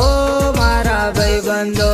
ઓ મારા ભાઈ બંધો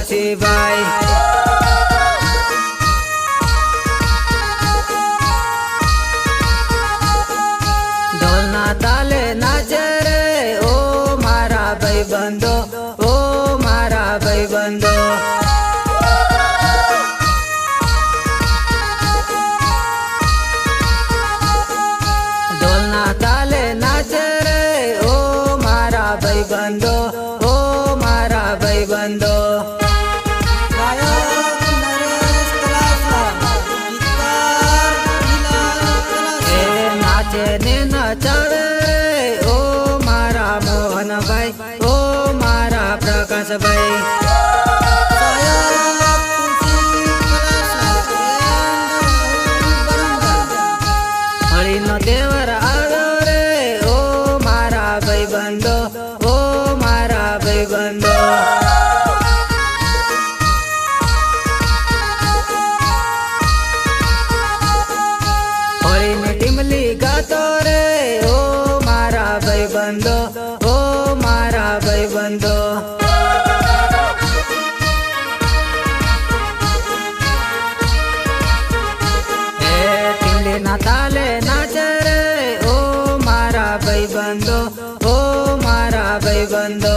તુલસીભાઈ ઢોલના તાલે નાચે રે ઓ મારા ભાઈ બંધો casa vai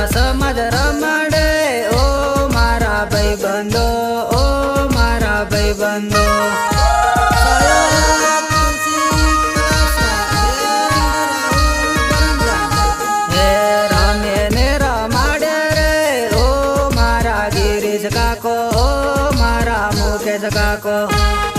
મારા સમાજ રમાડે. ઓ મારા ભાઈ બંધો ઓ મારા ભાઈ બંધો કાકો, ઓ મારા મુકેશ કાકો.